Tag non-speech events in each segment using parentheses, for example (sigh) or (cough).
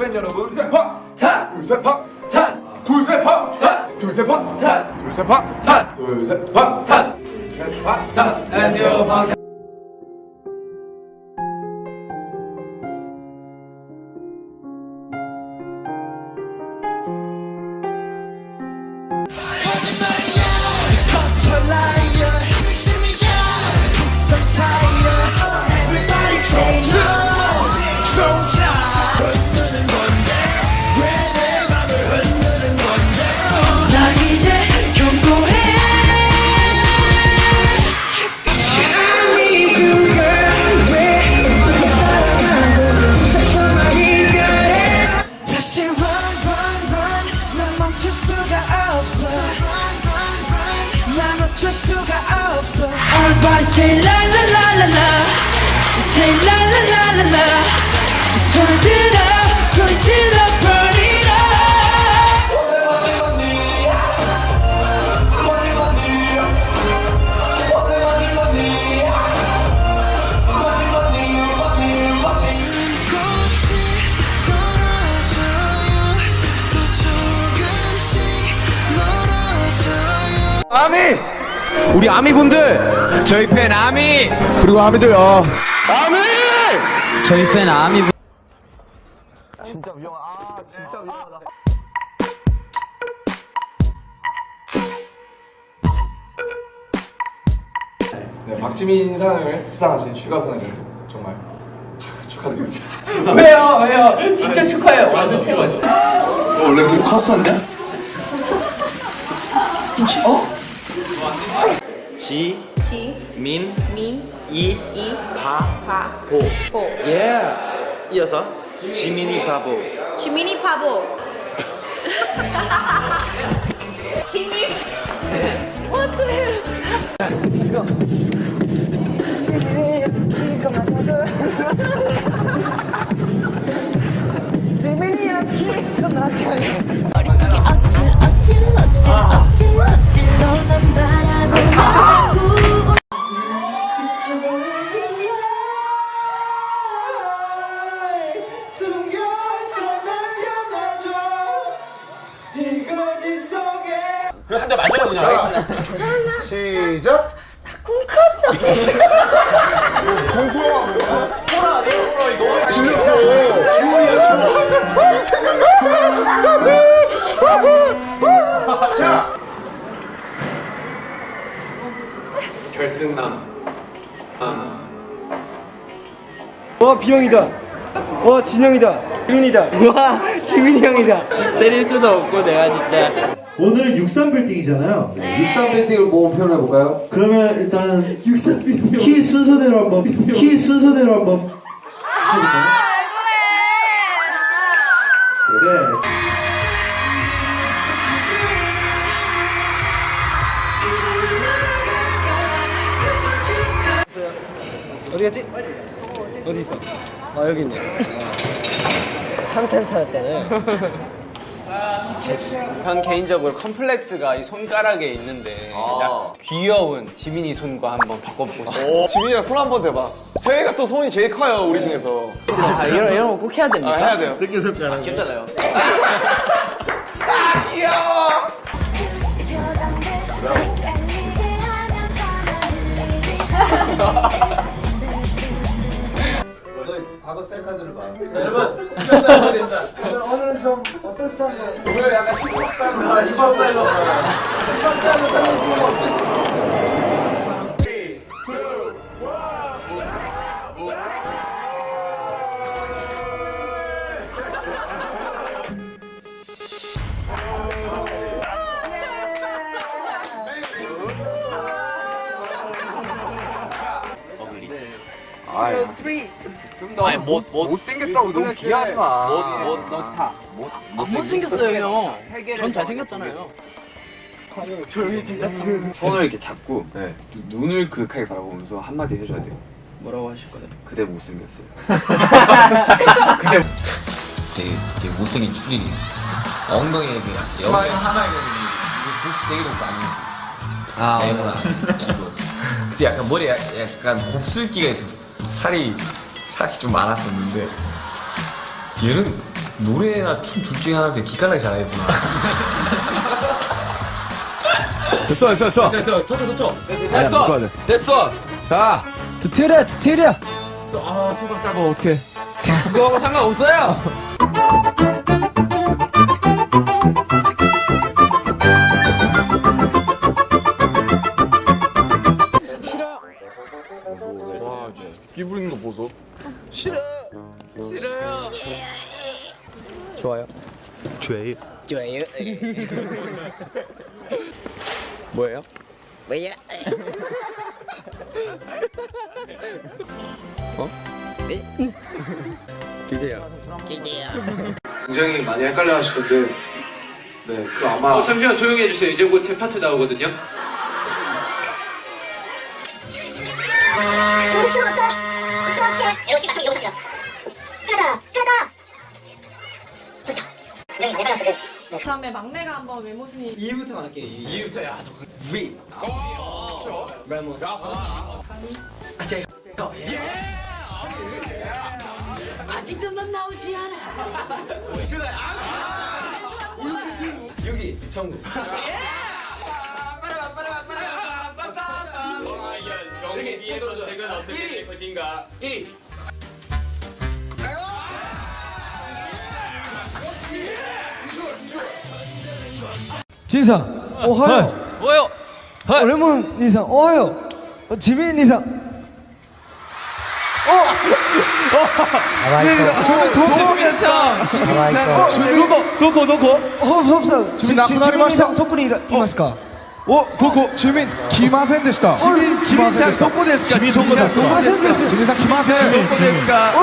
팬 여러분. 둘셋팍탄 둘셋팍탄 둘셋팍탄 둘셋팍탄 둘셋팍탄 둘셋팍탄 둘셋팍탄 안녕하세요. 박나 Everybody say la la la la la Say la la la la la 소리 들어 소리 질러 burn it up 아미 우리 아미분들 저희 팬 아미 그리고 아미들 어 아미 저희 팬 아미 네, 박지민 상을 수상하신 슈가선을 정말 축하드립니다 (laughs) 왜요? 왜요? 진짜 축하해요. 완전 최고였어요. 원래 그 컸었냐? 어? 지, 지, 민, 민, 이, 이, 바, 바, 보. 보. 예. 이어서 지민이 바보. 지민이 바보. 지민. What the hell? 머릿속에 (laughs) 와 비영이다. 와 진영이다. 지민이다. 와 지민이 형이다. 때릴 수도 없고 내가 진짜 오늘은 63빌딩이잖아요. 육삼 빌딩을 모음 표현해 볼까요? 그러면 일단 63빌딩 키 순서대로 한번 (laughs) 키 순서대로 한번? 네. 어디 갔지? 어디 있어? 아 여기 있네. 한참 찾았잖아요. (laughs) 전 개인적으로 컴플렉스가 이 손가락에 있는데 아. 귀여운 지민이 손과 한번 바꿔보고 싶어요. 오, 지민이랑 손 한번 대봐. 태희가 또 손이 제일 커요, 우리 중에서. 아, 이런 이런 거 꼭 해야 됩니까? 아, 해야 돼요. 새끼 손가락. 귀엽잖아요. (laughs) 과거 셀카들을 봐 자, 여러분 이겼어야 됩니다. 오늘, 오늘은 좀 어떤 스타일로? 오늘 약간 힙합 스타일로 아, 힙합 스타일로 힙합 스타일로 아니 못 못생겼다고 너무 비하하지 마. 아, 못생겼어요 형. 전 잘생겼잖아요. 손을 이렇게 잡고 누- 눈을 그윽하게 바라보면서 한마디 해줘야 돼요. 뭐라고 하실 거예요? 그대 못생겼어요. (laughs) 되게, 되게 못생긴 추리 엉덩이에 이렇게 스마일 하나에 이거 보스 되게 좀 많이 아 네모나. 그때 (laughs) 약간 머리에 약간 곱슬기가 있었어 살이 살이 좀 많았었는데 얘는 노래나 춤 둘 중에 하나 되게 기깔나게 잘하겠구나. (laughs) 됐어 됐어 됐어. 됐어, 도쳐, 도쳐. 아니야 묶어야 돼. 됐어. 자, 디테일이야 디테일이야 아 손가락 짧아 어떡해. 그거하고 상관없어요. 끼 부리는 거 보소 좋아요. 죄 좋아요. (laughs) 뭐예요? 뭐야? 기대야. 굉장히 많이 헷갈려 하시던데 네 그 아마 어, 잠시만 조용히 해주세요. 이제 곧 제 파트 나오거든요. 이렇게 같은 이런 거죠. 하나, 하나. 좋죠. 굉장히 내가 그 다음에 막내가 한번 외모 순위 2부터 할게요. 이유부터 야, 너 위. 레몬스 아직도 넌 나오지 않아. 여기 정국 영국이의 선택은 어떻게 될 것인가? 1위. 진상 오하요. 뭐요? 어, 레몬 인상 오하요. 어, 지민 인상. 저는 도목이었어. 도코 도코 도코. 토 쿠니 이마스까 어, 고고. 지민 기마센 데시다. 지민 기마센 도코 데스까? 지민 도코 데스까? 지민상 기마센. 도코 데스까?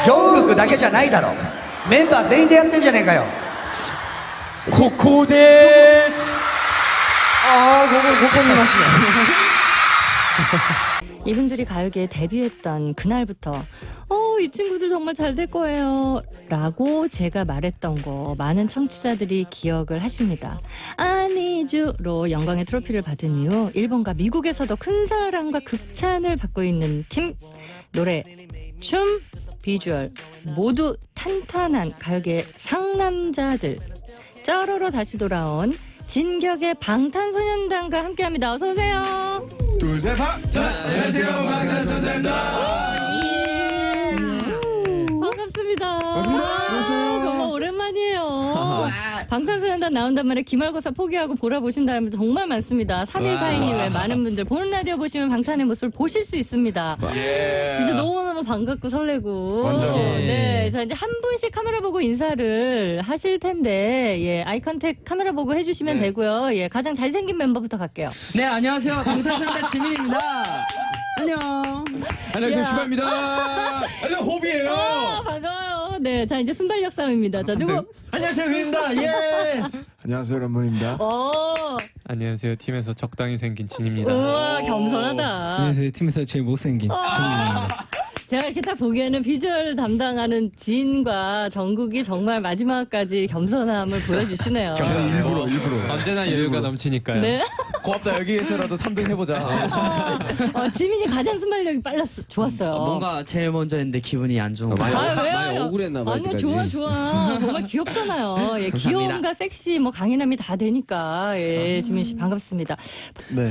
(laughs) ジョングクだけじゃないだろメンバー全員でやってんじゃねえかよ 코코 데스 아 고고 고코님 맞습니다 이분들이 가요계에 데뷔했던 그날부터 어, 이 친구들 정말 잘 될 거예요. 라고 제가 말했던 거 많은 청취자들이 기억을 하십니다. 아니주로 영광의 트로피를 받은 이후 일본과 미국에서도 큰 사랑과 극찬을 받고 있는 팀 노래, 춤, 비주얼 모두 탄탄한 가요계 상남자들 쩌러러 다시 돌아온 진격의 방탄소년단과 함께합니다. 어서 오세요. 둘셋 파. 안녕하세요. 반갑습니다. 아, 정말 오랜만이에요. 방탄소년단 나온단 말에 기말고사 포기하고 보라 보신다면 정말 많습니다. 3일 4인 이후에 많은 분들 보는 라디오 보시면 방탄의 모습을 보실 수 있습니다. 진짜 너무너무 반갑고 설레고. 완전히. 네. 자, 이제 한 분씩 카메라 보고 인사를 하실 텐데, 예, 아이 컨택 카메라 보고 해주시면 되고요. 예, 가장 잘생긴 멤버부터 갈게요. 네, 안녕하세요. 방탄소년단 (laughs) 지민입니다. 안녕. 안녕하세요, 슈가입니다. (laughs) 안녕 호비예요. 아, 반가워요. 네, 자, 이제 순발력 싸움입니다. 자, 누구? 안녕하세요 휘입니다. 예. (laughs) 안녕하세요 런문입니다. 어, 안녕하세요. 팀에서 적당히 생긴 진입니다. 우와, 겸손하다. 팀에서 제일 못생긴 정국입니다 제가 이렇게 딱 보기에는 비주얼 담당하는 진과 정국이 정말 마지막까지 겸손함을 보여주시네요. (laughs) 일부러 일부러. 언제나 여유가 넘치니까요. 네. 고맙다 여기에서라도 3등 해보자. 어, 지민이 가장 순발력이 빨랐어. 좋았어요. 뭔가 제일 먼저 했는데 기분이 안 좋은 거. 아, 왜요? 많이 억울했나 봐요, 아니요, 그때까지. 좋아, 좋아. 정말 귀엽잖아요. 예, 귀여움과 섹시, 뭐, 강인함이 다 되니까. 예, 지민 씨 반갑습니다. 네.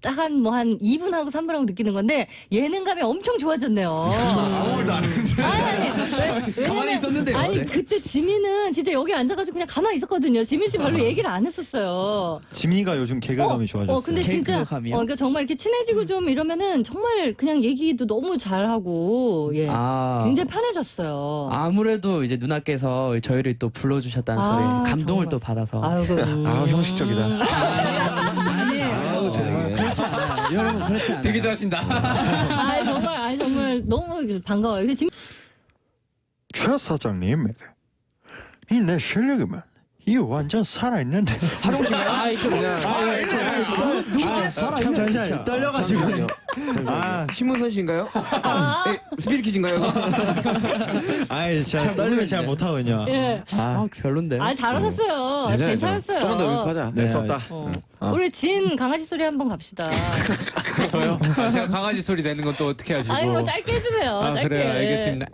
딱 한 뭐 한 2분 하고 3분 하고 느끼는 건데 예능감이 엄청 좋아졌네요. (laughs) 아무 말도 안 했는데. 아니, 가만히 있었는데요. 아니, 그때 지민은 진짜 여기 앉아가지고 그냥 가만히 있었거든요. 지민 씨 별로 얘기를 안 했었어요. 지민이가 요즘 개그감이 좋아졌어요. 어, 근데 진짜, 어, 그러니까 정말 이렇게 친해지고 좀 이러면은 정말 그냥 얘기도 너무 잘하고, 예. 아, 굉장히 편해졌어요. 아무래도 이제 누나께서 저희를 또 불러주셨다는 아, 소리 감동을 정말. 또 받아서 아유, 그, 음. 아, 형식적이다. 여러분 그렇지 않아요. 되게 잘하신다. 아 정말 아 정말 너무 반가워요. 지금 최 사장님, 이내 실력이면 이 완전 살아있는데. 하동 씨가요? 아, 이쪽 그 냥. 참 잠시만 떨려가지고. 아, 신문선 씨인가요? 에, 스피드 퀴즈인가요? (laughs) 아이, 제가 떨리면 잘 못하거든요. 예. 아, 별론데. 아 잘하셨어요. 괜찮았어요. 조금 더 연습하자. 네, 썼다. 어. 우리 진 강아지 소리 한번 갑시다. (laughs) 저요? 아, 제가 강아지 소리 내는 건 또 어떻게 하시고. 아니 뭐 짧게 해주세요. 아, 짧게. 그래요. 알겠습니다.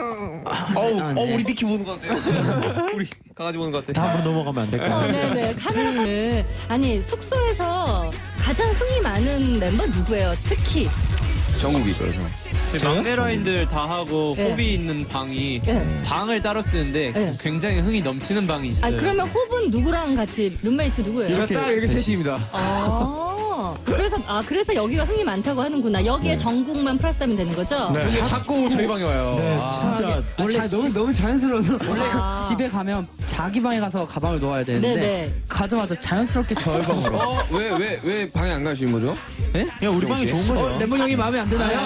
어우, 어, 우리 미키 보는 것 같아요. (laughs) 우리 강아지 보는 것 같아. 다음으로 넘어가면 안 될까요? 어, 네네 카메라를 아니 숙소에서 가장 흥이 많은 멤버 누구예요? 특히 정국이죠, 그래서. 막내 라인들 다 하고 네. 호비 있는 방이 네. 방을 따로 쓰는데 네. 굉장히 흥이 넘치는 방이 있어요. 아 그러면 호분 누구랑 같이 룸메이트 누구예요? 제가 딱 이렇게 셋입니다. 아 그래서 아 그래서 여기가 흥이 많다고 하는구나. 여기에 정국만 플러스하면 되는 거죠? 근데 자꾸 저희 방에 와요. 네, 진짜. 원래 너무 너무 자연스러워서 원래 아. 집에 가면 자기 방에 가서 가방을 놓아야 되는데 네네. 가자마자 자연스럽게 저희 방으로. 어, 왜, 왜, 왜 방에 안 가시는 거죠? 그냥 우리 방이 좋은 거죠. 레몬 형이 마음에 안 드나요?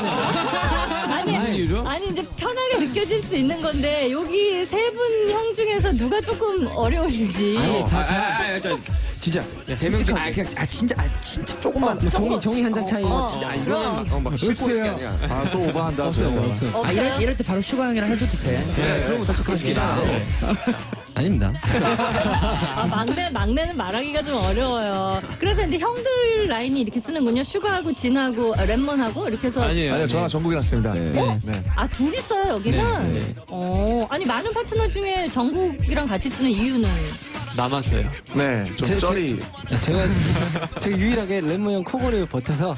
아니, 무슨 이유죠? 아니 이제 편하게 느껴질 수 있는 건데 여기 세 분 형 중에서 누가 조금 어려운지 어, 아, 아, 아, 아, 저, 진짜. 세명 중, 아, 그냥, 아, 진짜, 아, 진짜 조금만. 뭐 종이 종이 한 장 차이. 어, 진짜, 아, 그럼. 이거는 막, 어, 막 씹고 이런 게 아니야. 아, 또 오버한다. 없어요, 없어요. 아 없어요? 이럴, 이럴 때 바로 슈가 형이랑 해줘도 돼. 네, 그런 거다 그렇습니다. 아닙니다. 아, 막내 막내는 말하기가 좀 어려워요. 그래서 이제 형들 라인이 이렇게 쓰는군요. 슈가하고 진하고 아, 랩몬하고 이렇게 해서 아니에요. 아니요, 저랑 정국이랑 씁니다. 네. 네. 아 둘이 써요 여기는. 어 아니 많은 파트너 중에 정국이랑 같이 쓰는 이유는 남아서요. 네, 좀 쩔이. 제가 (laughs) 제가 유일하게 레몬 형 코골이를 버텨서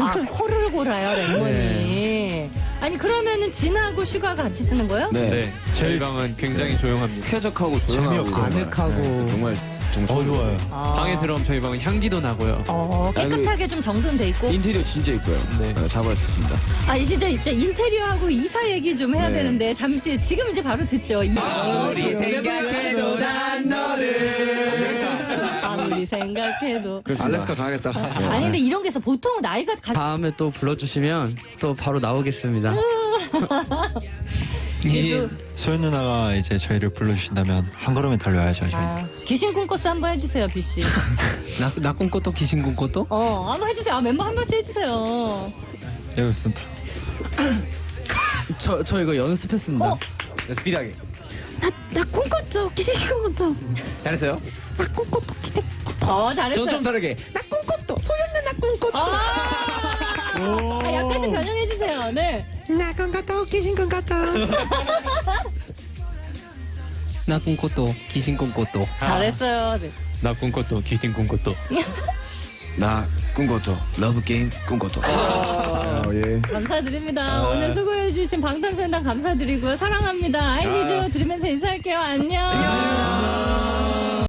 아 코를 골아요 랩몬이. 아니 그러면은 진하고 슈가가 같이 쓰는 거예요? 네. 저희 방은 굉장히 조용합니다. 쾌적하고 조용하고. 재미없어요. 아늑하고. 네, 정말, 정말. 어두워요. 아. 방에 들어오면 저희 방은 향기도 나고요. 어 깨끗하게 좀 정돈돼 있고. 인테리어 진짜 이뻐요. 네. 네. 잡아주셨습니다. 아 진짜 진짜 인테리어하고 이사 얘기 좀 해야 네. 되는데 잠시 지금 이제 바로 듣죠. 이- 우리 생각해도 난 너를. 아무리 생각해도. 알래스카 가야겠다. 아니 근데 이런 게 있어. 보통 나이가 가... 다음에 또 불러주시면 또 바로 나오겠습니다. (laughs) 그래도 소연 누나가 이제 저희를 불러주신다면 한 걸음에 달려야죠, 저희. 아, 귀신 꿈꿔서 한번 해주세요, B 씨. (laughs) 나, 나 꿈꿔도 귀신 꿈꿔도? 어, 한번 해주세요. 아, 멤버 한 번씩 해주세요. 여기 있습니다. (coughs) 저, 저 이거 연습했습니다. 어? 네, 스피드하게. 나 꿈꿨죠. 귀신 꿈꿨죠. 잘했어요? 어, 잘했어요. 좀, 좀 다르게. 아, 아, 약간씩 변형해주세요. 네. 나 꿈꿔도 귀신 (laughs) 꿈꿔도. 잘했어요. 네. 나 꿈꿨도 귀신 꿈꿨도. (laughs) 나 꿈꿔도. 러브 게임 꿈꿔도. 아, 예. 감사드립니다. 오늘 수고해주신 방탄소년단 감사드리고요. 사랑합니다. 아이니즈 들으면서 인사할게요. 안녕.